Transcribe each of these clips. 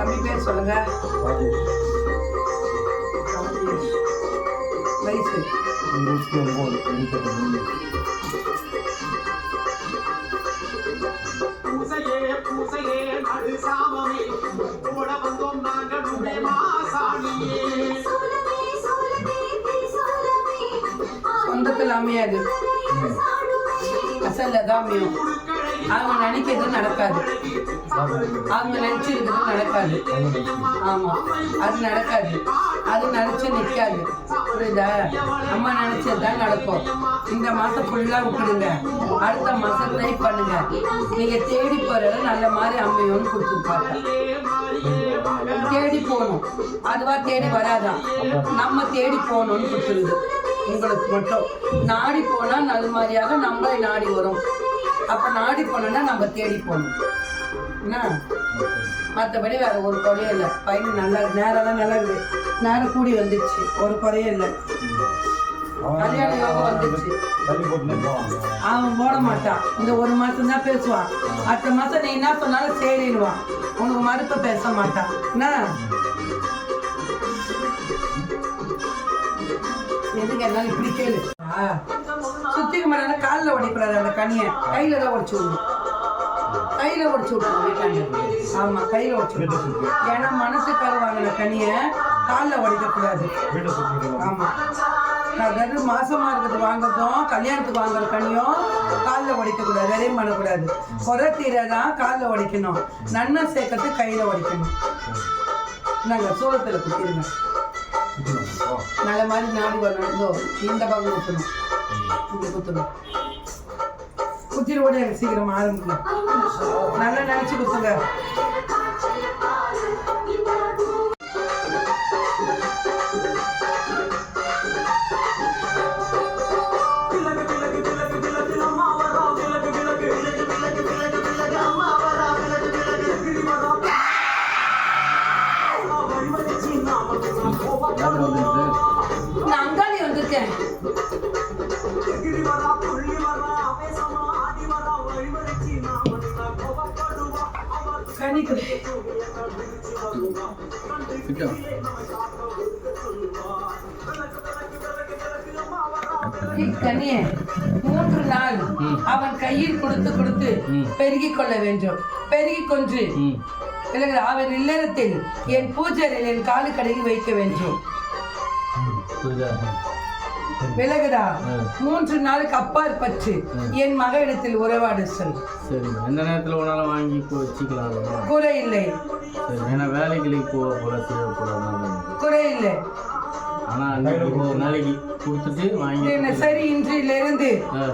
தம்பி பேர் சொல்லுங்க வயசு இருபத்தி ஒம்பது இருபத்தி மூணு பூசையே பூசையே நடு சாமமே ஓட வந்தோம் நாங்கள் உடே மாசாணியே சொந்தத்தில் அமையாது அசல்ல தான் அமையும் அவங்க நினைக்கிறது நடக்காது. அவங்க நினைச்சிருக்கிறது நடக்காது. ஆமா அது நடக்காது. அது நினைச்சு நிற்காது புரியுதா? அம்மா நினைச்சதுதான் நடக்கும். இந்த மாசம் ஃபுல்லா விட்டுடுங்க அடுத்த மாசம் ட்ரை பண்ணுங்க. நீங்க தேடி போறது நல்ல மாதிரி அமையும்னு கொடுத்துருப்பாங்க. தேடி போகணும். அதுவா தேடி வராதான் நம்ம தேடி போகணும்னு கொடுத்துருது. உங்களுக்கு மட்டும். நாடி போனா நல்ல மாதிரியாக நம்மளை நாடி வரும். அப்ப நாடி போனோம்னா நம்ம தேடி போகணும். என்ன? மற்றபடி வேற ஒரு குறையும் இல்லை. பையன் நல்லா நேரம் தான் நல்லா இருக்குது நேரம் கூடி வந்துடுச்சு ஒரு குறையும் இல்லை. கல்யாண யோகம் வந்துடுச்சு அவன் போட மாட்டான். இந்த ஒரு மாசம் தான் பேசுவான். அடுத்த மாசம் நீ என்ன சொன்னாலும் சரிடுவான் உனக்கு மறுப்பு பேச மாட்டான். என்ன? எதுக்கு என்னாலும் இப்படி கேளு? மேல காலில் உடைக்கூடாது அந்த கனியை. கையில தான் உடைச்சு விடணும் கையில உடைச்சு விடணும் வீட்டாண்ட. ஆமா கையில உடைச்சு விடணும் ஏன்னா மனசுக்காக வாங்கின கனியை காலில் உடைக்க கூடாது வீட்டை சுற்றி ஆமா. அதாவது மாசமா இருக்கிறது வாங்குறதும் கல்யாணத்துக்கு வாங்குற கனியும் காலில் உடைக்க கூடாது வேலையும் பண்ணக்கூடாது. குறை தீரதான் காலில் உடைக்கணும். நன்மை சேர்க்கறது கையில உடைக்கணும். நாங்க சூளத்துல குத்திருங்க நல்ல மாதிரி நாடி வரணும். இந்த பக்கம் இங்க குத்தணும் குத்திட்டு கூட எனக்கு சீக்கிரம் ஆரம்பிக்கும் நல்லா நினைச்சு கொடுத்துங்க கனியே மூன்று நாள் அவன் கையில் கொடுத்து கொடுத்து பெருகிக் கொள்ள வேண்டும். பெருகி கொன்று. அவன் இல்லறத்தில் என் பூஜையில் என் காலுக்கடையில் வைக்க வேண்டும். விலகுதா மூன்று நாளுக்கு அப்பால் பற்று. என் மகளிடத்தில் உறவாடு சொல். சரி எந்த நேரத்தில் வேணாலும் வாங்கி வச்சுக்கலாம். குறை இல்லை. சரி ஏன்னா வேலைக்கு போக போல செய்யக்கூடாது குறை இல்லை. ஆனால் அன்னைக்கு ஒரு நாளைக்கு கொடுத்துட்டு வாங்கி என்ன சரி இன்றிலிருந்து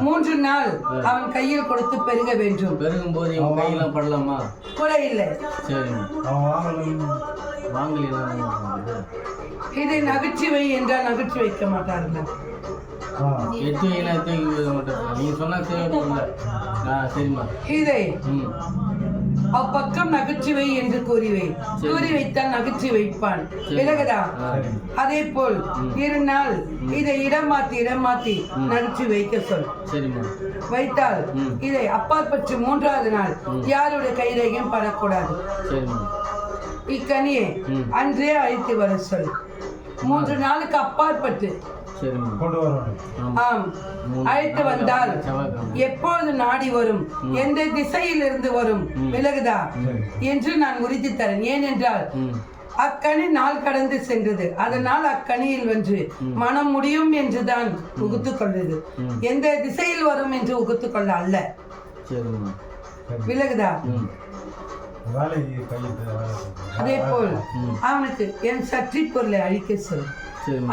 மூன்று நாள் அவன் கையில் கொடுத்து பெருக வேண்டும். பெருகும்போது என் கையெல்லாம் படலாமா? குறை இல்லை. சரிங்க அவன் வாங்கணும் வாங்கலாம் இதை நகைச்சுவை என்றால் நகைச்சு வைக்க மாட்டார்கள். இதை அப்பக்கம் நகைச்சுவை என்று கூறிவை கூறி வைத்தால் நகைச்சு வைப்பான். விலகுதா? அதே போல் இரு நாள் இதை இடம் மாத்தி இடம் மாத்தி நகைச்சு வைக்க சொல். வைத்தால் இதை அப்பால் பற்றி மூன்றாவது நாள் யாருடைய கைரேகையும் படக்கூடாது. இக்கனியை அன்றே அழைத்து வர சொல். மூன்று நாளுக்கு அப்பாற்பட்டு. அழைத்து வந்தால் எப்பொழுது நாடி வரும்? எந்த திசையில் இருந்து வரும் விலகுதா? என்று நான் உறுதி தரேன். ஏனென்றால் ம். அக்கனி நாள் கடந்து சென்றது. அதனால் அக்கனியில் வென்று மனம் முடியும் என்றுதான் உகுத்து கொண்டது எந்த திசையில் வரும் என்று உகுத்து கொள்ள அல்ல. விலகுதா? அதே போல் அவனுக்கு என் சற்றி பொருளை அழிக்க சொல்.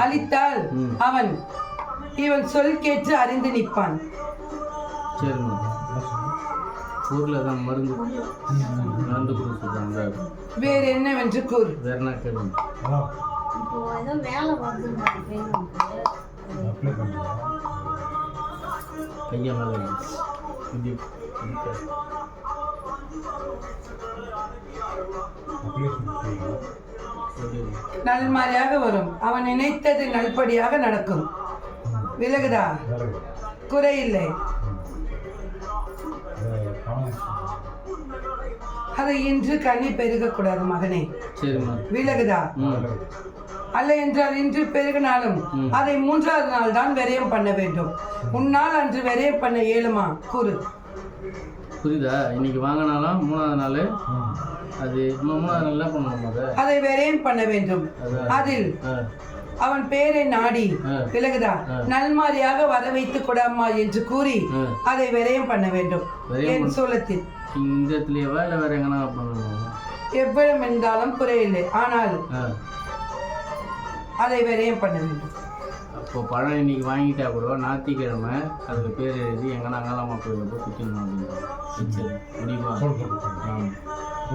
அழித்தால் அவன் இவன் சொல் கேட்டு அறிந்து நிற்பான். ஊரில் தான் மருந்து. மருந்து கொடுத்துருக்காங்க. வேறு என்னவென்று கூறு. வேற என்ன கேளுங்க அதான் இப்போ ஏதோ வேலை வருது பேமெண்ட்டு அப்ளை பண்ணுறேன் கையை மேலே நல்மாரியாக வரும். அவன் நினைத்தது நல்படியாக நடக்கும். விலகுதா? வேலைக்கு குறை இல்லை இது பணம் அதை இன்று கனி பெருகக்கூடாது மகனே. விலகுதா? அல்ல என்றால் இன்று பெருகினாலும். அதை மூன்றாவது நாள் தான் விரயம் பண்ண வேண்டும். உன்னால் அன்று விரயம் பண்ண இயலுமா? கூறு. புரியுதா இன்னைக்கு வாங்கினாலும் மூணாவது நாள். அது மூணாவது நாள் பண்ணணும் அதை அதை பண்ண வேண்டும். அதில் அவன் பேரை நாடி. விலகுதா. நல்மாரியாக வர வைத்து கொடாமா என்று கூறி. அதை விரயம் பண்ண வேண்டும் என் சோளத்தில் இந்த இடத்துலயேவா இல்லை வேற எங்கன்னா பண்ணணும் எவ்வளவு என்றாலும் குறையில்லை ஆனால் அதை விரயம் பண்ண வேண்டும் அப்போ பழம் இன்னைக்கு வாங்கிட்டா கூட ஞாயிற்றுக்கிழமை அதில் பேர் எழுதி எங்கன்னா அங்காளம்மா கோயிலில் போய் குத்திடணும் அப்படின்னு முடியுமா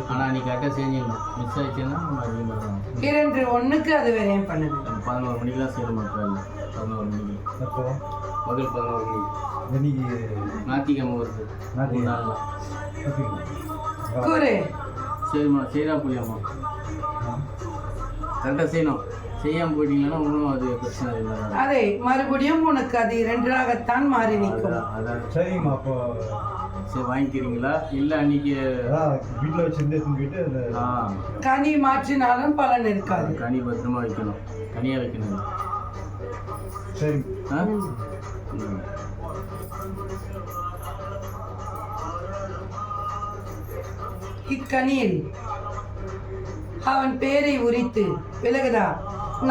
ஆனால் அன்றைக்கி கரெக்டாக செஞ்சிடணும் மிஸ் ஆயிடுச்சுன்னா நம்ம அதிகமாக இரண்டு ஒண்ணுக்கு அதை விரயம் பண்ண வேண்டும் நம்ம பதினோரு மணிக்கெலாம் செய்யணும் கோயில் பதினோரு மணிக்கு. பகல் பதினோரு மணிக்கு. இன்னைக்கு ஞாயிற்றுக்கிழமை வருது? கூறு. சரிம்மா செய்கிறா புரியாம்மா கரெக்டாக செய்யணும். செய்யாமல் போயிட்டீங்கன்னா ஒன்றும் அது பிரச்சனை இல்லை. அதை மறுபடியும் உனக்கு அது இரண்டாகத்தான் மாறி நிற்கும். அதான். சரிங்கம்மா அப்போ சரி வாங்கிக்கிறீங்களா? இல்லை அன்னைக்கு வீட்டில் வச்சிருந்து ஆ. கனி மாற்றினாலும் பலன் இருக்காது. கனி பத்திரமா வைக்கணும். தனியாக வைக்கணும். சரி. ஆ. இக்கனியில் அவன் பேரை உரித்து விலகுதா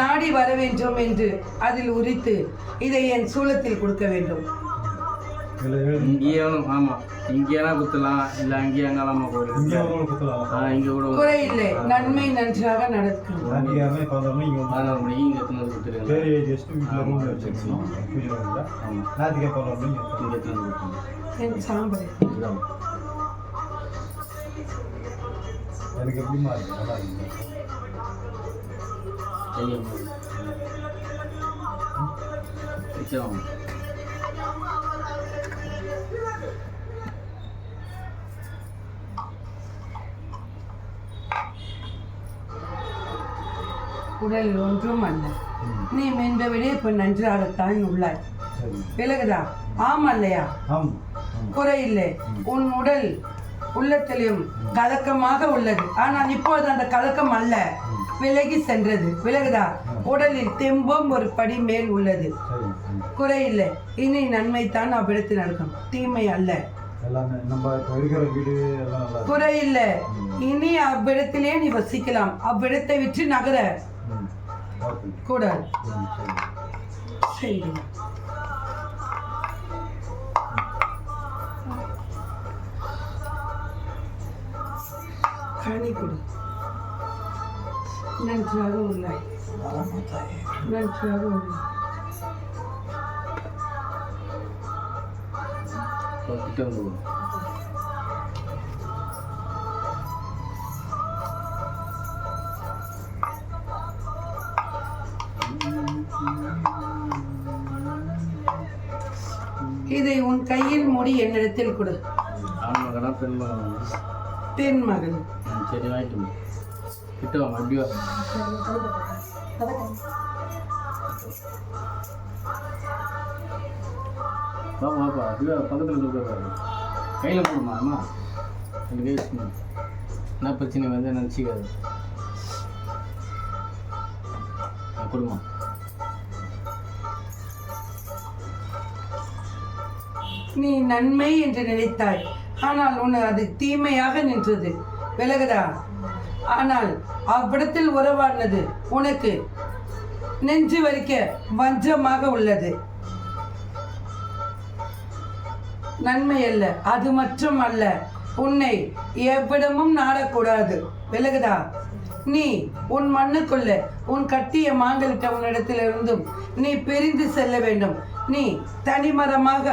நாடி வர வேண்டும் என்று அதில் உரித்து இதை என் சூலத்தில் கொடுக்க வேண்டும். இதில் எழுதி இங்கேயே ஆமாம் இங்கேனா குத்தலாம் இல்லை அங்கேயே ஒரு குத்தலாம் ஆ இங்கே கூட குறையில்லை நன்மை நன்றாக நடக்கும். பதினொரு மணிக்கு இங்கே எத்தனை வந்து கொடுத்துருங்க பேர் எழுதி வச்சுட்டு வீட்டில் ரூமில் வச்சுருக்கணும். பூஜை ரூமில். ஆமாம் ஞாயிற்றுக்கிழமை பதினொரு மணிக்கு எடுத்துன்னு இங்கே எத்தனை வந்து கொடுத்துருங்க என் சாம்பல். இதுதான். எனக்கு எப்படிமா இருக்கு? நல்லா இருக்கு செய்யும் நிச்சயம் உடல் ஒன்றும் அல்ல. நீ மென்பை விட இப்ப நன்றாகத்தான் உள்ளாய். விலகுதா ஆம் அல்லையா? குறையில்லை உன் உடல் உள்ளத்திலும் கலக்கமாக உள்ளது. ஆனால் இப்போது அந்த கலக்கம் அல்ல. விலகி சென்றது. விலகுதா? உடலில் தெம்பும் ஒரு படி மேல் உள்ளது. குறையில்லை. இனி நன்மை தான் அவ்விடத்தில் நடக்கும் தீமை அல்ல. குறையில்லை. இனி அவ்விடத்திலே நீ வசிக்கலாம். அவ்விடத்தை விட்டு நகர. கூடாது. சரி கொடு. நன்றாக உள்ளாய் நன்றாக. இதை உன் கையில் மூடி என்னிடத்தில் கொடு. மகனா பெண் மகனா? சரி வாங்கிட்டு. கிட்ட வாங்க அப்படி வா வாப்பா அப்படியே பக்கத்தில் இருக்க கையில் போடுமா அம்மா ரெண்டு கை வச்சுக்கணும் என்ன பிரச்சனை வந்து நினச்சிக்காது கொடுமா நீ நன்மை என்று நினைத்தாய் ஆனால் உன்னை அது தீமையாக நின்றது விலகுதா ஆனால் அவ்விடத்தில் உறவானது உனக்கு நெஞ்சு வரிக்க வஞ்சமாக உள்ளது. நன்மை அல்ல அது மட்டும் அல்ல உன்னை எவ்விடமும் நாடக்கூடாது. விலகுதா நீ உன் மண்ணுக்குள்ள உன் கட்டிய மாங்கலிட்ட உன்னிடத்திலிருந்தும் நீ பிரிந்து செல்ல வேண்டும். நீ தனிமரமாக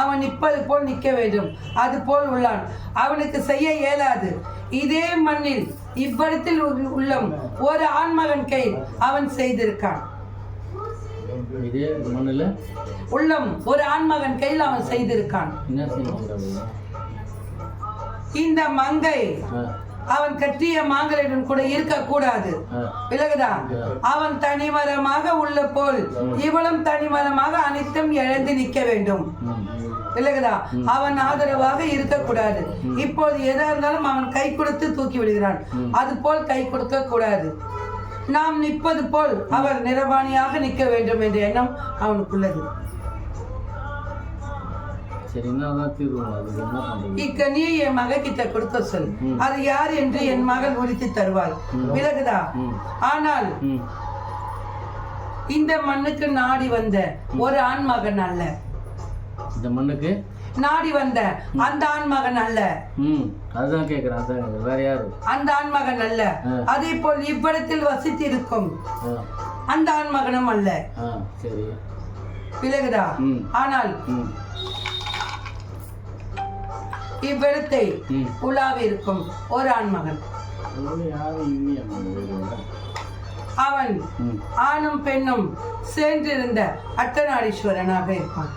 அவன் இப்பது போல் நிற்க வேண்டும். அது போல் உள்ளான். அவனுக்கு செய்ய இயலாது. இதே மண்ணில் இவ்விடத்தில் உள்- உள்ளம் ஒரு ஆண்மகன் கை அவன் செய்திருக்கான். உள்ளம் ஒரு ஆண்மகன் கையில் அவன் செய்திருக்கான். இந்த மங்கை அவன் கட்டிய மாங்கலிடம் கூட இருக்கக்கூடாது. ஆ. விலகுதா? அவன் தனிமரமாக உள்ள போல் இவளும் தனிமரமாக அனைத்தும் இழந்து நிற்க வேண்டும். ம். விலகுதா அவன் ஆதரவாக இருக்கக்கூடாது. இப்போது எதா இருந்தாலும் அவன் கை கொடுத்து தூக்கி விடுகிறான். அது போல் கை கொடுக்க கூடாது நாம் நிற்பது போல் அவர் நிரபாணியாக நிற்க வேண்டும் என்ற எண்ணம் அவனுக்குள்ளது. இக்கனியை என் மக கிட்ட கொடுக்க சொல். அது யார் என்று என் மகள் உரித்து தருவாள் விலகுதா. ஆனால் இந்த மண்ணுக்கு நாடி வந்த ஒரு ஆண் மகன் அல்ல. இந்த மண்ணுக்கு? நாடி வந்த அந்த ஆண் மகன் அல்ல. ம் அதுதான் கேட்குறேன் அதுதான் கேட்குறேன். வேற யாரு? அந்த ஆண் மகன் அல்ல. அதே போல் இவ்விடத்தில் வசித்திருக்கும் அந்த ஆண் மகனும் அல்ல சரி. விலகுதா. ஆனால் இவ்விடத்தை உலாவி இருக்கும் ஒரு ஆண் மகன் அது யாரும் இல்லையா வேறு அவன் ஆணும் பெண்ணும் சேர்ந்திருந்த அர்த்தநாரீஸ்வரனாக இருப்பான்.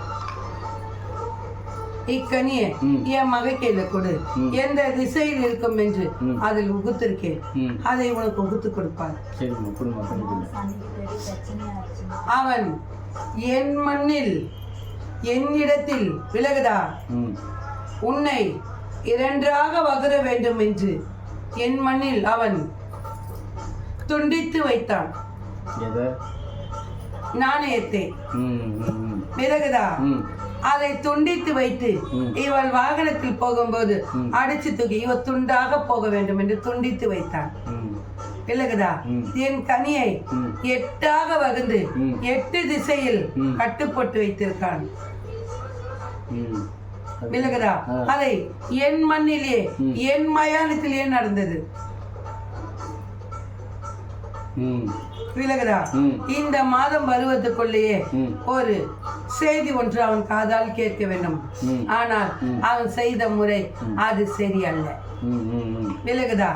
இக்கனியை. என் மக கையில கொடு. எந்த திசையில் இருக்கும் என்று. அதில் உகுத்திருக்கேன். அதை உனக்கு உகுத்து பிரச்சனையாச்சு அவன் என் மண்ணில் என்னிடத்தில் விலகுதா? உன்னை இரண்டாக வகுர வேண்டும் என்று என் மண்ணில் அவன் துண்டித்து வைத்தான். நாணயத்தை. விலகுதா? அதை துண்டித்து வைத்து. இவள் வாகனத்தில் போகும்போது. அடிச்சு தூக்கி இவ துண்டாக போக வேண்டும் என்று துண்டித்து வைத்தான் ம். என் கனியை. எட்டாக வகுந்து. எட்டு திசையில். கட்டுப்பட்டு வைத்திருக்கான் விலகுதா. அதை என் மண்ணிலே. என் மயானத்திலே நடந்தது விலகுதா இந்த மாதம் வருவதற்குள்ளேயே ஒரு செய்தி ஒன்று அவன் காதால் கேட்க வேண்டும். ஆனால் அவன் செய்த முறை அது சரியல்ல. விலகுதா?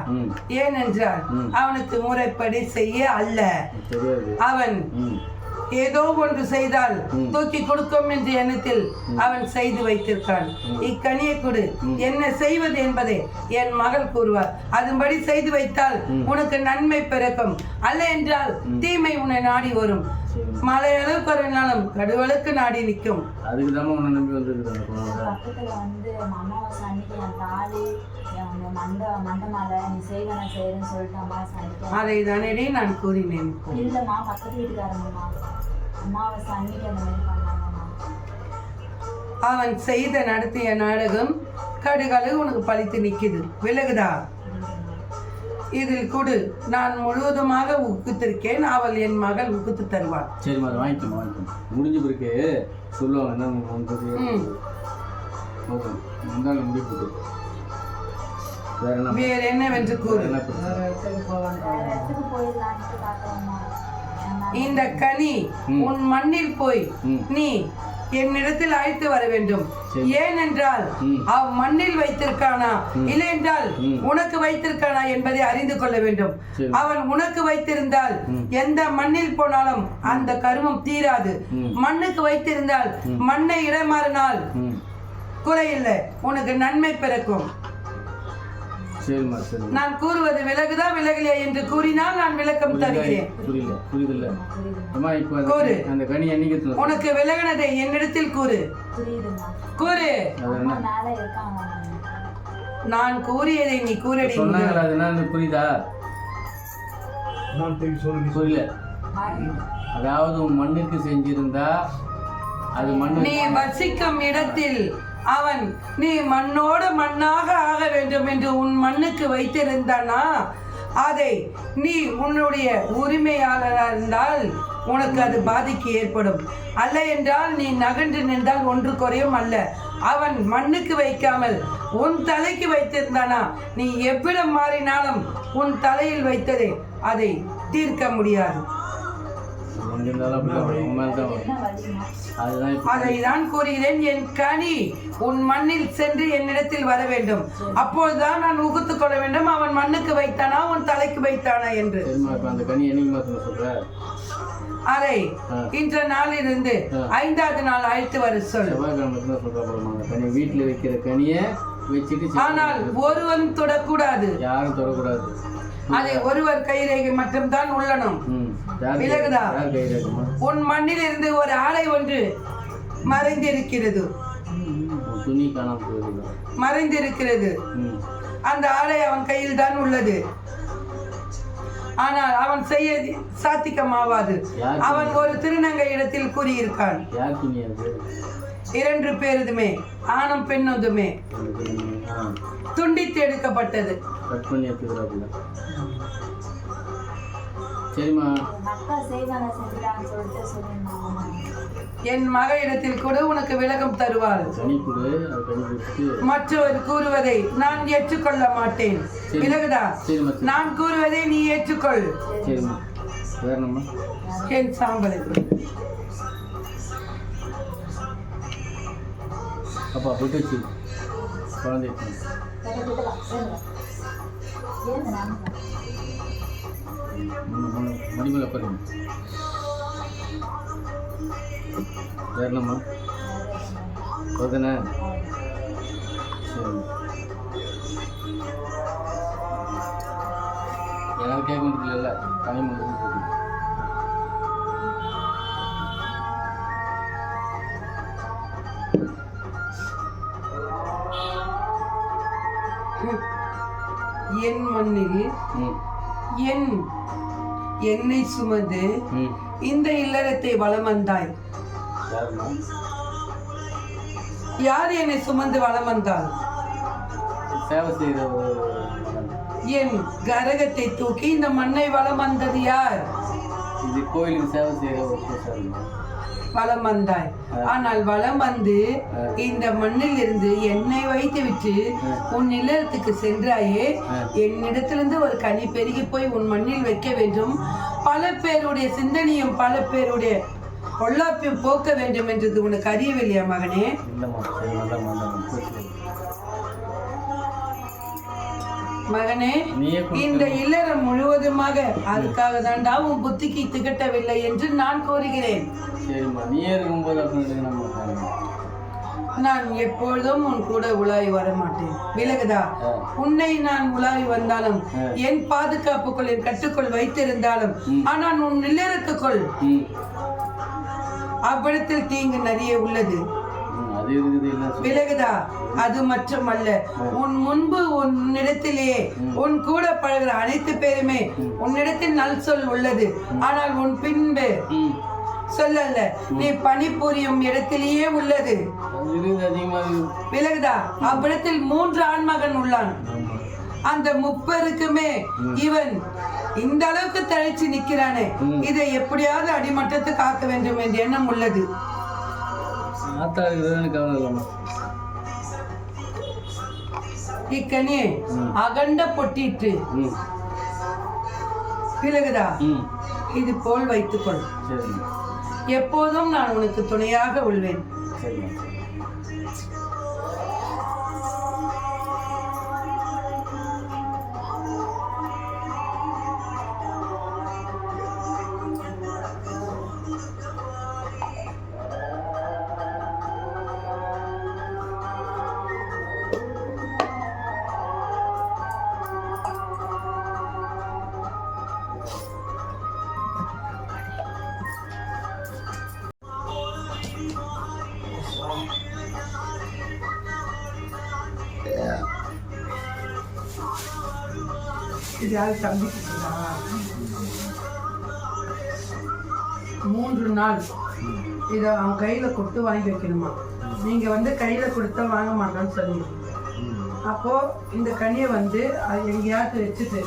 ஏனென்றால். அவனுக்கு முறைப்படி செய்ய அல்ல. அவன் ஏதோ ஒன்று செய்தால். தூக்கி கொடுக்கும் என்ற எண்ணத்தில் அவன் செய்து வைத்திருக்கான். இக்கனியை கொடு. என்ன செய்வது என்பதை என் மகள் கூறுவார். அதன்படி செய்து வைத்தால் உனக்கு நன்மை பிறக்கும். அல்ல என்றால் தீமை உன்னை நாடி வரும். சரி. மலையளவு குறைனாலும் கடுவளுக்கு நாடி நிற்கும். அதுக்கு தான் உன்னை நம்பி வந்துருக்குது நீ செய்வேன் செய்யறேன்னு சொல்லிட்டு அன்னைக்கு அதை தானே நான் கூறினேன் இல்லைம்மா பக்கத்து வீட்டுக்காரங்கம்மா அமாவாசை அன்னைக்கு அந்த மாதிரி பண்ணாங்கம்மா அவன் செய்த நடத்திய நாடகம் கடுகளவு உனக்கு பழித்து நிக்குது விலகுதா இதில் கொடு நான் முழுவதுமாக உக்குத்திருக்கேன் அவள் என் மகள் உக்குத்து தருவாள் சரிம்மா அதை வாங்கிக்கோமா வாங்கிக்கோமா முடிஞ்ச பிறகு சொல்லுவாங்க என்ன. ஓகே முடிவு வேற என்ன கூறு? பார்க்குறோம்மா இந்த கனி உன் மண்ணில் போய். நீ என்னிடத்தில் அழைத்து வர வேண்டும். ஏனென்றால். அவ் மண்ணில் வைத்திருக்கானா? இல்லை என்றால். உனக்கு வைத்திருக்கானா என்பதை அறிந்து கொள்ள வேண்டும். அவன் உனக்கு வைத்திருந்தால் எந்த மண்ணில் போனாலும் அந்த கருமம் தீராது. மண்ணுக்கு வைத்திருந்தால் மண்ணை இடமாறினால் குறையில்லை. உனக்கு நன்மை பிறக்கும். சரிம்மா சரி நான் கூறுவது விலகுதா விலகலையா என்று கூறினால் நான் விளக்கம் தருகிறேன். புரியல புரியுதுல்ல. அம்மா இப்போ அந்த கூறு. கனி- அந்த கனி என்னைக்கு? உனக்கு விலகினதை என்னிடத்தில் கூறு. கூறு. நான் கூறியதை நீ கூறடி சொன்னாங்களா அது என்ன புரியுதா? நான் திருப்பி சொல்லி புரியல. அதாவது உன் மண்ணுக்கு செஞ்சிருந்தா அது மண்ணு நீ வசிக்கும் இடத்தில் அவன் நீ மண்ணோடு மண்ணாக ஆக வேண்டும் என்று உன் மண்ணுக்கு வைத்திருந்தானா? அதை நீ உன்னுடைய உரிமையாளராக இருந்தால் உனக்கு அது பாதிக்கு ஏற்படும். அல்ல என்றால் நீ நகன்று நின்றால் ஒன்று குறையும் அல்ல. அவன் மண்ணுக்கு வைக்காமல் உன் தலைக்கு வைத்திருந்தானா? நீ எவ்விடம் மாறினாலும் உன் தலையில் வைத்ததை அதை தீர்க்க முடியாது. வழிமா அதுதான் இப்போ அதை தான் கூறுகிறேன். என் கனி உன் மண்ணில் சென்று என்னிடத்தில் வர வேண்டும். அப்போதுதான் நான் உகுத்துக் கொள்ள வேண்டும். அவன் மண்ணுக்கு வைத்தானா உன் தலைக்கு வைத்தானா என்று. அந்த கனி என்னைக்கு சொல்ற? அதை. இன்ற நாளிலிருந்து ஐந்தாவது நாள் அழைத்து வர சொல். வீட்டில் வைக்கிற கனியை வச்சுட்டு ஆனால் ஒருவன் தொடக்கூடாது. யாரும் தொடக்கூடாது. அதை ஒருவர் கைரேகை மட்டும்தான் உள்ளணும். ம். யார் கை- விலகுதா? உன் மண்ணிலிருந்து ஒரு ஆலை ஒன்று மறைந்திருக்கிறது. மறைந்திருக்கிறது. அந்த ஆடை அவன் கையில் தான் உள்ளது. ஆனால் அவன் செய்ய சாத்திகமாவாது யார் அவன் ஒரு திருநங்கை இடத்தில் கூறியிருக்கான். இரண்டு பேருதுமே ஆணும் பெண்ணுதுமே. துண்டித்து எடுக்கப்பட்டது. சரிம்மா. என் மக இடத்தில் கூட உனக்கு விலகம் தருவாள் கனி கொடு அது கனி கொடுத்துட்டு மற்றவர் கூறுவதை நான் ஏற்றுக்கொள்ள மாட்டேன். விலகுதா. நான் கூறுவதை நீ ஏற்றுக்கொள். என் சாம்பலை. அப்பா போயிட்டு வச்சு குழந்தை மணிமேல பாருங்க என்னம்மா போதுண்ணே சரி. யாரும் கேட்க முடியல டைம் என் மண்ணில் என் என்னை சுமந்து இந்த இல்லறத்தை வலம் வந்தாய். யார் என்னை சுமந்து வலம் வந்தாள்? என் கரகத்தை தூக்கி இந்த மண்ணை வலம் வந்தது யார்? இது கோயிலுக்கு சேவை செய்கிற வலம் வந்தாய். ஆனால் வலம் வந்து இந்த மண்ணில் இருந்து என்னை வைத்து விட்டு உன் நிலத்துக்கு சென்றாயே. என்னிடத்திலிருந்து ஒரு கனி பெருகி போய் உன் மண்ணில் வைக்க வேண்டும். பல பேருடைய சிந்தனையும் பல பேருடைய பொல்லாப்பையும் போக்க வேண்டும் என்றது உனக்கு அறியவில்லையா மகனே. மகனே இந்த இல்லறம் முழுவதுமாக அதுக்காக தாண்டா உன் புத்திக்கு திகட்டவில்லை என்று நான் எடுக்கணும்மா நான் எப்பொழுதும் உன் கூட உலாவி வர மாட்டேன் விலகுதா. உன்னை நான் உலாவி வந்தாலும் என் பாதுகாப்புக்குள் என் கட்டுக்குள் வைத்திருந்தாலும் ஆனால் உன் இல்லறத்துக்குள் ம். அவ்விடத்தில் தீங்கு நிறைய உள்ளது. அது. விலகுதா? அது மட்டுமல்ல உன் முன்பு உன்னிடத்திலே உன் கூட பழகுற அனைத்து பேருமே உன்னிடத்தில் நல் சொல் உள்ளது. ஆனால் உன் பின்பு ம். சொல்லல்ல. நீ பணிபுரியும் இடத்திலேயே உள்ளது. விலகுதா? அவ்விடத்தில் மூன்று ஆண்மகன் உள்ளான். அந்த முப்பருக்குமே இவன் இந்த அளவுக்கு தழைச்சு நிக்கிறானே. இதை எப்படியாவது அடிமட்டத்துக்கு ஆக்க வேண்டும் என்ற எண்ணம் உள்ளது. ஆத்தா இருக்கிறது கவலை இல்லைம்மா இக்கனியை அகண்ட பொட்டிட்டு. விலகுதா இது போல் வைத்துக்கொள். எப்போதும் நான் உனக்கு துணையாக உள்ளேன். நாள் இது மூன்று நாள். இதை அவன் கையில கொடுத்து வாங்கி வைக்கணுமா? நீங்க வந்து கையில கொடுத்தா வாங்க மாட்டோம்னு சொன்னீங்க. அப்போ இந்த கனியை வந்து அது எங்கேயாவது வச்சுட்டு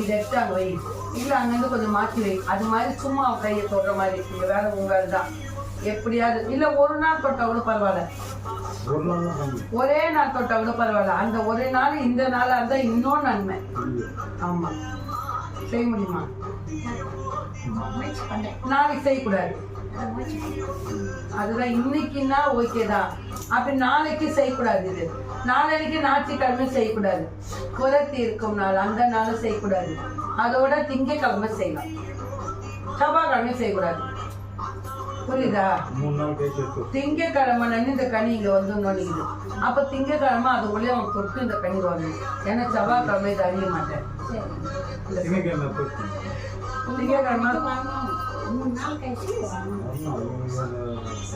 இதை எடுத்து அங்கே வை. இல்லை அங்கேருந்து கொஞ்சம் மாற்றி வை. அது மாதிரி சும்மா அவன் கையை தொடுற மாதிரி இந்த வேலை உங்க தான் எப்படியாவது இல்லை ஒரு நாள் தொட்டா கூட பரவாயில்ல. ஒரு நாள் நாள் தொட்டா கூட பரவாயில்ல. அந்த ஒரு நாள் இந்த நாளாக இருந்தால் இன்னும் நன்மை. ஆமா. செய்ய முடியுமா? நாளைக்கு செய்யக்கூடாது. அதுதான் இன்னைக்குன்னா ஓகே தான். அப்படி நாளைக்கு செய்யக்கூடாது இது. நாளைக்கு ஞாயிற்றுக்கிழமை செய்யக்கூடாது. குரத்தி இருக்கும் நாள் அந்த நாளும் செய்யக்கூடாது. அதோட திங்கக்கிழமை செய்யலாம். செவ்வாய்க்கிழமை செய்யக்கூடாது. புரியுதா? திங்கக்கிழமை நன்னு இந்த கனி இங்க வந்து நோண்டிக்குது அப்ப திங்கக்கிழமை அது உள்ளே அவன் தொட்டு இந்த கனி வரணும் ஏன்னா செவ்வாய்க்கிழமை இது அறிய மாட்டேன். சரி திங்கக்கிழமை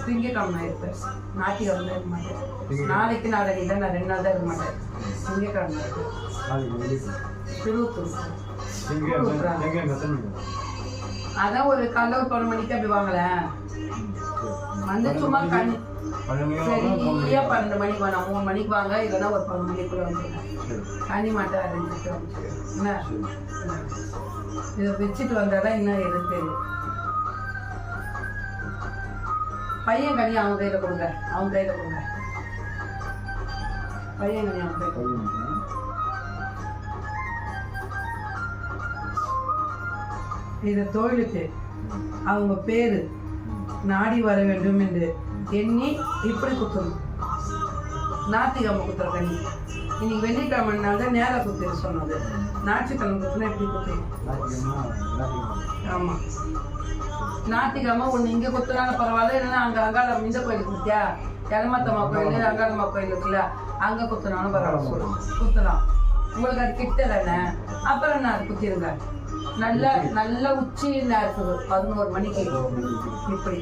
திங்கக்கிழமை இருப்பேன். ஞாயிற்றுக்கிழமை இருக்க மாட்டேன். நாளைக்கு நாளைக்கு தான் நான் ரெண்டு நாள் தான் இருக்க மாட்டேன். திங்கக்கிழமை இருப்பேன். திருவத்தூர் அதான் ஒரு காலைல ஒரு பன்னெண்டு மணிக்கு அப்படி வாங்கலேன் வந்து சும்மா பன்னெண்டு சரியா பன்னெண்டு மணிக்கு வேணாம் மூணு மணிக்கு வாங்க இல்லைன்னா ஒரு பன்னெண்டு மணிக்குள்ள சரி. கனி மாட்டேன் அரைஞ்சிட்டு என்ன? இதை வச்சுட்டு வந்தாதான் இன்னும் எது தெரியும் பையன் கனி அவன் கையில கொடுங்க அவன் கையில கொடுங்க. பையன் கனி அவன் கையில கொடுங்க. இது தொழிலுக்கு அவங்க பேரு நாடி வர வேண்டும் என்று எண்ணி இப்படி குத்தணும் ஞாயிற்றுக்கிழமை குத்துற தண்ணி இன்னைக்கு வெள்ளிக்கிழமைனால தான் நேரம் குத்திர சொன்னது. ஞாயிற்றுக்கிழமை குத்துனா எப்படி குத்தணும் ஆமா. ஞாயிற்றுக்கிழமை ஒன்று இங்கே குத்துனாலும் பரவாயில்ல. இல்லைன்னா அங்கே அங்காள இந்த கோயிலுக்கு குத்தியா? எலமத்தம்மா கோயில் அங்காளம்மா கோயில் இருக்குல்ல அங்கே குத்துனாலும் பரவாயில்ல. குத்தலாம். உங்களுக்கு அது கிட்ட தானே அப்புறம் நான் அது குத்திருங்க. நல்ல நல்ல உச்சி இருக்குது பதினோரு மணிக்கு. இப்படி.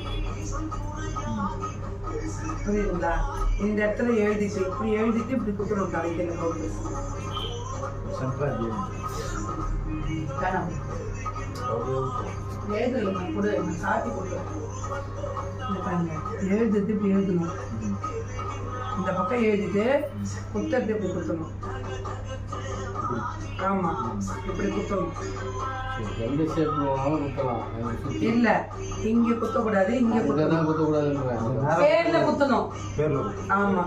புரியுதுங்களா? இந்த இடத்துல எழுதிட்டு இப்படி எழுதிட்டு இப்படி குத்தணும் கடைக்கிற போட்டு சென்ட்ரல் வேணாம் எழுதல நான் கொடு சாத்தி எழுதிட்டு இப்படி எழுதணும். இந்த பக்கம் எழுதிட்டு குத்தத்தை இப்படி குத்தணும். ஆமா. இப்படி குத்தணும். எந்த ஷேப் வேணாலும் குத்தலாம். இல்ல. இங்க குத்தக்கூடாது இங்க இங்கே குத்தணும். தான் குத்தக்கூடாதுன்றேன் பேர்ல குத்தணும். பேர்ல ஆமா.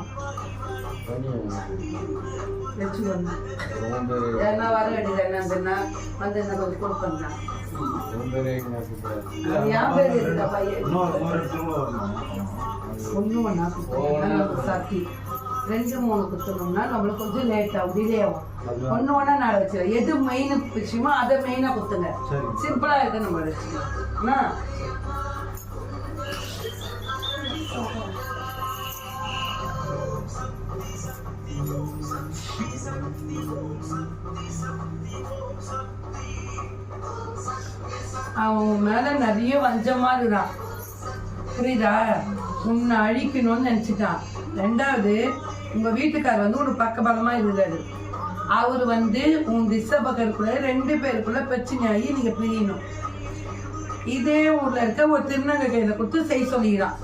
வர வேண்டியது என்னன்னா வந்து என்ன கொஞ்சம் கொடுப்பேன் என்ன கூப்பிடாது ரெண்டு மூணு குத்தணும்னா நம்மளுக்கு கொஞ்சம் லேட் ஆகும் டிலே ஆகும். ஒன்று ஒன்றா நான் வச்சிடறேன் எது மெயின் விஷயமோ அதை மெயினாக குத்துங்க சரி. சிம்பிளாக இருக்கு நம்ம வச்சுக்கலாம் என்ன அவன் மேல நிறைய வஞ்சமா இருக்கிறான் புரியுதா? உன்னை அழிக்கணும்னு நினச்சிட்டான் ரெண்டாவது உங்க வீட்டுக்கார் வந்து உனக்கு பக்கபலமா இருந்தாரு. அவர் வந்து உன் திசபகருக்குள்ள ரெண்டு பேருக்குள்ள பிரச்சனையாகி நீங்க பிரியணும். இதே ஊரில் இருக்க ஒரு திருநங்கை கையில் கொடுத்து செய்ய சொல்லிக்கிறான்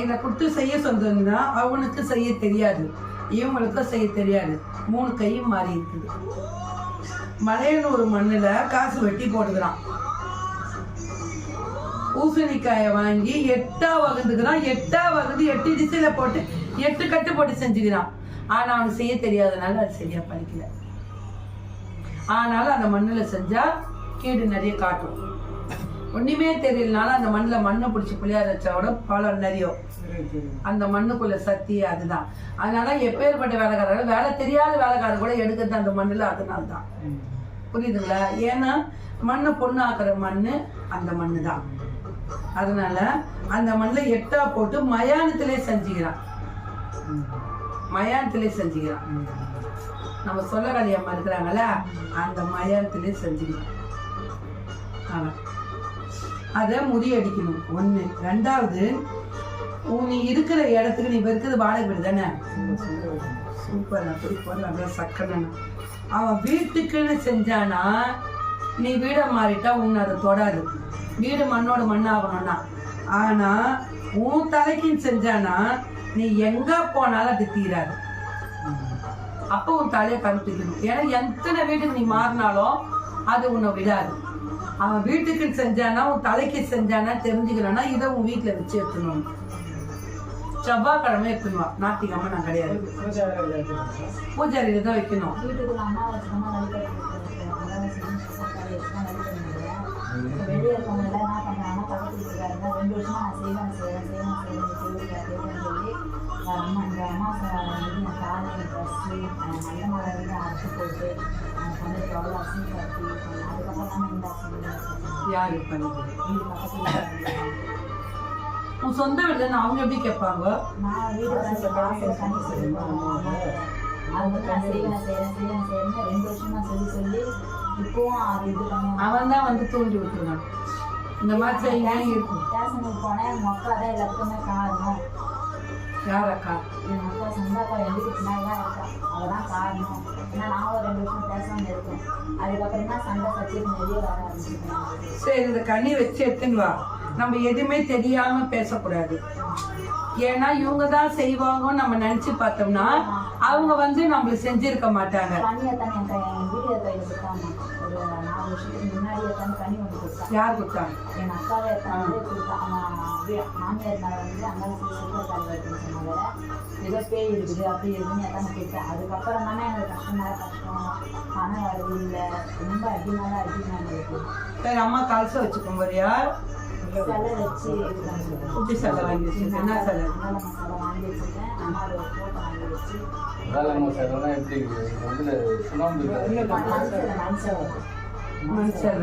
இதை கொடுத்து செய்ய சொன்னதுன்னா அவனுக்கு செய்ய தெரியாது. இவங்களுக்கும் செய்ய தெரியாது. மூணு கையும் மாறி இருக்குது. மலையனூர் மண்ணுல காசு வெட்டி போட்டுக்கிறான். பூசணிக்காயை வாங்கி எட்டா வகுந்துக்கிறான் எட்டா வகுந்து எட்டு திசையில போட்டு எட்டு கட்டு போட்டு செஞ்சுக்கிறான். ஆனா அவனுக்கு செய்ய தெரியாதனால அது சரியா படிக்கல. ஆனாலும் அந்த மண்ணுல செஞ்சா கேடு நிறைய காட்டும். ஒண்ணுமே தெரியலனால அந்த மண்ணுல மண்ணை பிடிச்சி புளியார வச்சாவோட பழம் நிறைய அந்த மண்ணுக்குள்ள சக்தி அதுதான். அதனால எப்பேற்பட்ட வேலைக்காரர்கள் வேலை தெரியாத வேலைக்காரர் கூட எடுக்கிறது அந்த மண்ணுல அதனால தான். புரியுதுங்களா? ஏன்னா மண்ணை பொண்ணு ஆக்குற மண்ணு அந்த மண்ணு தான் அதனால அந்த மண்ணில் எட்டா போட்டு மயானத்திலே செஞ்சுக்கிறான். மயானத்திலே செஞ்சுக்கிறான். நம்ம சொல்ல அம்மா இருக்கிறாங்கல்ல அந்த மயானத்திலே செஞ்சுக்கிறான். ஆமா. அதை முறியடிக்கணும் ஒண்ணு. ரெண்டாவது நீ இருக்கிற இடத்துக்கு நீ இருக்கிறது வாடகை வீடு தானே? சூப்பர் அப்படி போடுற சக்கரை அவன் வீட்டுக்குன்னு செஞ்சானா நீ வீடை மாறிட்டா உன்னை அதை தொடாது. வீடு மண்ணோட மண்ணாகணும்னா. ஆனா உன் தலைக்குன்னு செஞ்சானா நீ எங்க போனாலும் அது தீராது. அப்போ உன் தலையை கருத்துக்கணும் ஏன்னா எத்தனை வீட்டுக்கு நீ மாறினாலும் அது உன்னை விடாது. அவன் வீட்டுக்கு செஞ்சானா உன் தலைக்கு செஞ்சானா தெரிஞ்சுக்கணும்னா இதை உன் வீட்டில் வச்சு எடுத்துணும் செவ்வாய்க்கிழமை எடுத்துணுவான் ஞாயிற்றுக்கிழமை நான் கிடையாது. பூஜாரியில தான் வைக்கணும். வெளியே இருக்கவங்க என்ன பண்றாங்கன்னா பக்கத்து வீட்டுக்காரங்க ரெண்டு வருஷமாக நான் செய்வேன் செய்வேன் செய்வேன் செய்வேன் சொல்லி அம்மா இந்த அமாவாசை வந்து என் காலை ட்ரெஸ்ஸு நல்ல மழை வந்து அரைச்சி போட்டு எனக்கு அதுக்கப்புறம் தான் இந்த அசிங்கம் யாரு பண்ணது வீடு பக்கத்துல உன் சொந்த வீடுல அவங்க எப்படி கேட்பாங்க நான் வீடு தண்ணி சொல்லி அது வந்து நான் செய்வேன் செய்கிறேன் செய்வேன் செய்யறேன்னு ரெண்டு வருஷமா சொல்லி சொல்லி இப்போவும் அது இது அவன் தான் வந்து தூண்டி விட்டுருவான். இந்த மாதிரி செய்யுங்க இருக்கும் ஸ்டேஷனுக்கு போனேன் எங்கள் அக்கா தான் எல்லாத்துக்குமே காரணம். யார் அக்கா எங்கள் அக்கா சந்தாக்கா என் வீட்டுக்கு பின்னாடி தான் இருக்கா? அவள் தான் காரணம். ஏன்னா நான் ஒரு ரெண்டு வருஷம் பேசாமல் இருக்கேன். அதுக்கப்புறம் தான் சண்டை சச்சிக்கு வெளியே வர ஆரம்பிச்சிட்டேன் சரி இந்த கண்ணி வச்சு எடுத்துன்னு வா. நம்ம எதுவுமே தெரியாம பேசக்கூடாது. ஏன்னா இவங்க தான் செய்வாங்கன்னு நம்ம நினைச்சு பார்த்தோம்னா அவங்க வந்து நம்மளுக்கு செஞ்சிருக்க மாட்டாங்க. தான் யார் கொடுத்தாங்க? என் அக்காவை மாமியார் வந்து அங்கே சுற்றுலா கால் வருதுன்னு சொன்னாங்க. ஏதோ பேய் இருக்குது அப்படி இருக்குன்னு எல்லாம் கொடுத்தேன் அதுக்கப்புறம் தானே எனக்கு கஷ்டம் பணம் வருது இல்லை. ரொம்ப மேலே இருக்குது சரி அம்மா கலச வச்சுக்கோங்க வரியா சிலை வச்சு இது சிலை வாங்கி வச்சிருக்கேன் என்ன சிலை நல்ல மசாலா வாங்கி வச்சிருக்கேன் வாங்கி வச்சு வேலை மசாலா எப்படி இதில் சுண்ணாம்பு மனுஷன்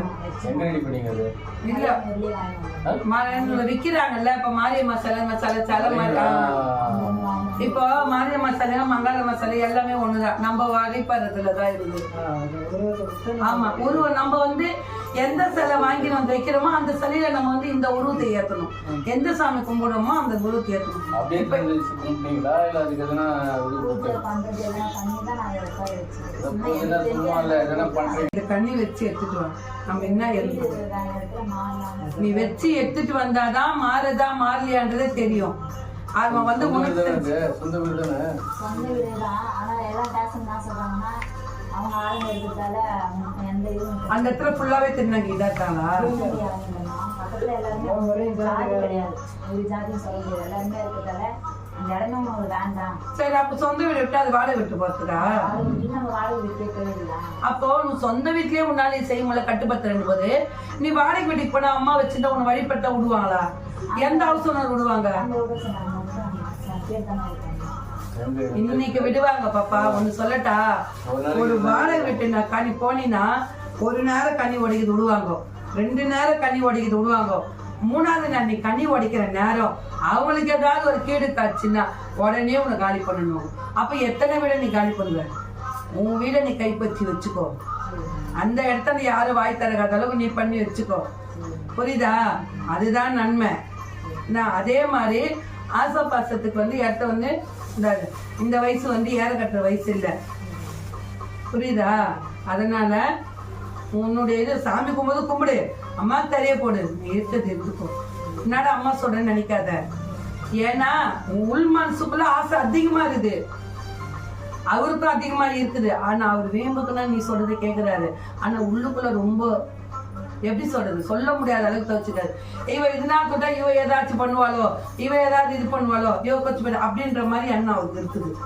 மனுஷன் விக்கிறாங்கல்ல இப்ப மாரியம்மா சிலை மசாலா சிலை மாதிரி இப்போ மாரிய மசாலா மங்காள மசாலா எல்லாமே ஒண்ணுதான் நம்ம வழிபடுறதுல தான் இருக்குது ஆமா உருவம் நம்ம வந்து எந்த சிலை வாங்கி நம்ம வைக்கிறோமோ அந்த சிலையில நம்ம வந்து இந்த உருவத்தை ஏத்தணும். எந்த சாமி கும்பிடுறோமோ அந்த உருவத்தை ஏத்தணும். இந்த கண்ணி வச்சு எடுத்துட்டு வா. நம்ம என்ன நீ வச்சு எடுத்துட்டு வந்தாதான் மாறுதா மாறலையான்றதே தெரியும். அவன் வந்து சொந்த உனக்கு வீடு தானே இது? சொந்த வீடு தானே? சொந்த வீடு தான் ஆனா எல்லாம் பேசணும் என்ன சொல்றாங்கன்னா அவங்க ஆளுங்க இருக்கிறதால அவங்க எந்த இதுவும் அந்த இடத்துல ஃபுல்லாவே திருநங்கை திருநங்கை ஆளுங்கன்னா பக்கத்துல எல்லாருமே ஜாதி கிடையாது. ஒரு ஜாதியும் சொல்ல முடியாது. எல்லாருமே இருக்கிறதால அந்த இடமே உங்களுக்கு வேண்டாம். சரி அப்ப சொந்த வீடு விட்டு அது வாடகை விட்டு போறதுக்கா? நம்ம வாடகை அப்போ நீ சொந்த வீட்லயே உன்னால நீ செய்ய முடியல கட்டுப்பத்துறன்னு போது நீ வாடகை வீட்டுக்கு போனா அம்மா வச்சுட்டு உன்னை வழிபட்ட விடுவாங்களா? எந்த ஹவுஸ் ஓனர் விடுவாங்க? இன்னைக்கு விடுவாங்க பாப்பா ஒண்ணு சொல்லட்டா? ஒரு வாழை விட்டு வாடகை கனி போனீங்கன்னா ஒரு நேரம் கனி உடைக்குது விடுவாங்க. ரெண்டு நேரம் கனி உடைக்குது விடுவாங்க. மூணாவது நான் நீ கனி உடைக்கிற நேரம் அவங்களுக்கு ஏதாவது ஒரு கீடு காய்ச்சுன்னா உடனே உன்னை காலி பண்ணணும். அப்ப எத்தனை வீடை நீ காலி பண்ணுவ? உன் வீடை நீ கைப்பற்றி வச்சுக்கோ. அந்த இடத்துல யாரும் வாய் தரகாத அளவுக்கு நீ பண்ணி வச்சுக்கோ. புரியுதா? அதுதான் நன்மை. நான் அதே மாதிரி ஆசை பாசத்துக்கு வந்து இடத்த வந்து இந்த வயசு வந்து ஏற கட்டுற வயசு இல்லை. புரியுதா? அதனால உன்னுடைய இது சாமி கும்பிடு கும்பிடு. அம்மா தெரிய போடு. நீ இருக்கிறது இருந்துக்கோ என்னடா அம்மா சொல்றேன்னு நினைக்காத. ஏன்னா உன் உள் மனசுக்குள்ள ஆசை அதிகமா இருக்குது. அவருக்கும் அதிகமா இருக்குது. ஆனா அவர் வேம்புக்குன்னா நீ சொல்றதை கேக்குறாரு. ஆனா உள்ளுக்குள்ள ரொம்ப எப்படி சொல்றது? சொல்ல முடியாத அளவுக்கு தவச்சுக்காரு இவ இதனால கூட இவ ஏதாச்சும் பண்ணுவாளோ? இவ ஏதாவது இது பண்ணுவாளோ? இவ கொச்சு அப்படின்ற மாதிரி எண்ணம் அவருக்கு இருக்குது.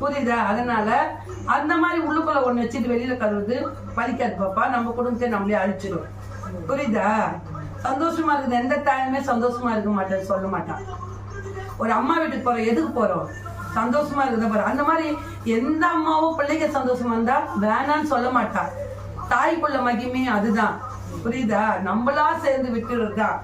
புரியுதா? அதனால அந்த மாதிரி உள்ளுக்குள்ள ஒண்ணு வச்சுட்டு வெளியில கழுவுது பலிக்காது பாப்பா. நம்ம குடும்பத்தை நம்மளே அழிச்சிடும் புரியுதா? சந்தோஷமா இருக்குது. எந்த தாயுமே சந்தோஷமா இருக்க மாட்டேன் சொல்ல மாட்டான். ஒரு அம்மா வீட்டுக்கு போறோம். எதுக்கு போறோம்? சந்தோஷமா இருக்கிறத பாரு. அந்த மாதிரி எந்த அம்மாவும் பிள்ளைங்க சந்தோஷமா இருந்தா வேணான்னு சொல்ல மாட்டா. தாய்க்குள்ள மகிமே அதுதான். புரியுதா? நம்மளா சேர்ந்து விட்டுறதுதான்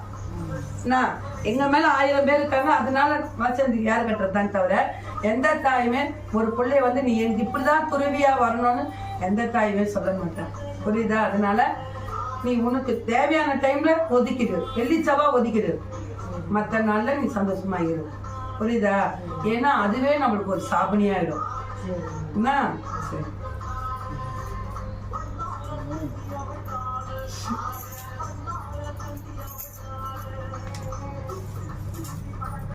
எங்க மேல ஆயிரம் பேர் இருக்காங்க அதனால வசந்தி யார் கட்டுறதுதான் தவிர எந்த தாயுமே ஒரு பிள்ளைய வந்து நீ எனக்கு இப்படிதான் துறவியா வரணும்னு எந்த தாயுமே சொல்ல மாட்டேன். புரியுதா? அதனால நீ உனக்கு தேவையான டைம்ல ஒதுக்கிடு. வெள்ளி செவ்வா ஒதுக்கிடு. மற்ற நாள்ல நீ சந்தோஷமா இரு புரியுதா? ஏன்னா அதுவே நம்மளுக்கு ஒரு சாபனியாயிடும். என்ன? சரி.